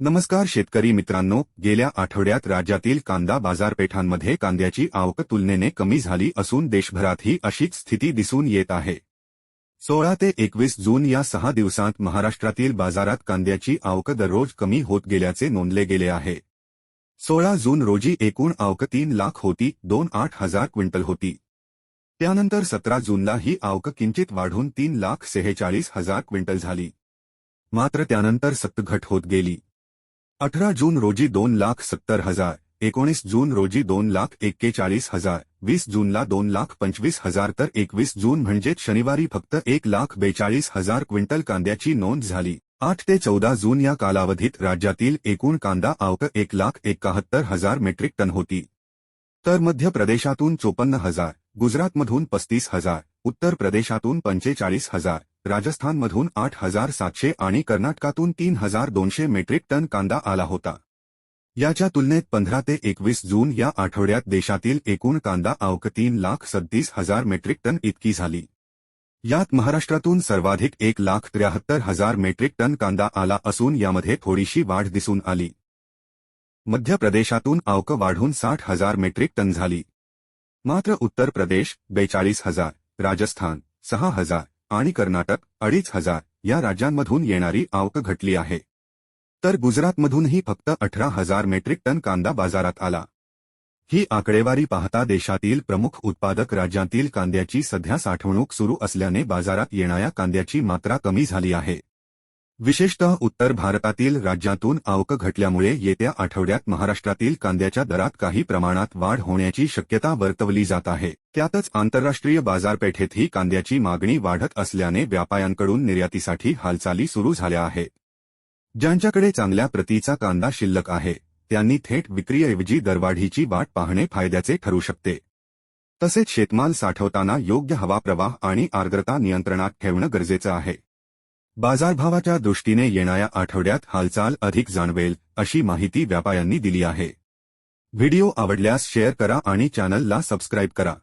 नमस्कार शेतकरी मित्रांनो गेल्या आठवड्यात राज्यातील कांदा बाजारपेठांमध्ये कांद्याची आवक तुलनेने कमी झाली असून देशभरातही अशीच स्थिती दिसून येत आहे. सोळा ते एकवीस जून या सहा दिवसांत महाराष्ट्रातील बाजारात कांद्याची आवक दररोज कमी होत गेल्याचे नोंदले गेले आहे. सोळा जून रोजी एकूण आवक तीन लाख होती दोन आठ हजार क्विंटल होती. त्यानंतर सतरा जूनला ही आवक किंचित वाढून तीन लाख सेहेचाळीस हजार क्विंटल झाली. मात्र त्यानंतर सतघट होत गेली. अठरा जून रोजी दोन लाख सत्तर हजार एकोणीस जून रोजी दोन लाख एक्केचाळीस हजार वीस जूनला दोन लाख पंचवीस हजार तर एकवीस जून म्हणजेच शनिवारी फक्त एक लाख बेचाळीस हजार क्विंटल कांद्याची नोंद झाली. आठ ते चौदा जून या कालावधीत राज्यातील एकूण कांदा आवक एक लाख एकाहत्तर हजार मेट्रिक टन होती. तर मध्य प्रदेशातून चोपन्न हजार गुजरातमधून पस्तीस हजार उत्तर प्रदेशातून पंचेचाळीस हजार राजस्थानमधून आठ हजार सातशे आणि कर्नाटकातून तीन हजार दोनशे मेट्रिक टन कांदा आला होता. याच्या तुलनेत पंधरा ते एकवीस जून या आठवड्यात देशातील एकूण कांदा आवक तीन लाख सत्तीस हजार मेट्रिक टन इतकी झाली. यात महाराष्ट्रातून सर्वाधिक एक लाख त्र्याहत्तर हजार मेट्रिक टन कांदा आला असून यामध्ये थोडीशी वाढ दिसून आली. मध्य प्रदेशातून आवक वाढून साठ हजार मेट्रिक टन झाली. मात्र उत्तर प्रदेश बेचाळीस हजार राजस्थान सहा हजार आणि कर्नाटक अडीच हजार या राज्यांमधून येणारी आवक घटली आहे. तर गुजरातमधूनही फक्त अठरा हजार मेट्रिक टन कांदा बाजारात आला. ही आकडेवारी पाहता देशातील प्रमुख उत्पादक राज्यांतील कांद्याची सध्या साठवणूक सुरू असल्याने बाजारात येणाऱ्या कांद्याची मात्रा कमी झाली आहे. विशेषतः उत्तर भारतातील राज्यातून आवक घटल्यामुळे येत्या आठवड्यात महाराष्ट्रातील कांद्याच्या दरात काही प्रमाणात वाढ होण्याची शक्यता वर्तवली जात आहे. त्यातच आंतरराष्ट्रीय बाजारपेठेतही कांद्याची मागणी वाढत असल्याने व्यापाऱ्यांकडून निर्यातीसाठी हालचाली सुरू झाल्या आहेत. ज्यांच्याकडे चांगल्या प्रतीचा कांदा शिल्लक आहे त्यांनी थेट विक्रीऐवजी दरवाढीची वाट पाहणे फायद्याचे ठरू शकते. तसेच शेतमाल साठवताना योग्य हवा प्रवाह आणि आर्द्रता नियंत्रणात ठेवणं गरजेचं आहे. बाजारभावाच्या दृष्टीने येणाऱ्या आठवड्यात हालचाल अधिक जाणवेल अशी माहिती व्यापाऱ्यांनी दिली आहे. व्हिडिओ आवडल्यास शेअर करा आणि चॅनलला सबस्क्राईब करा.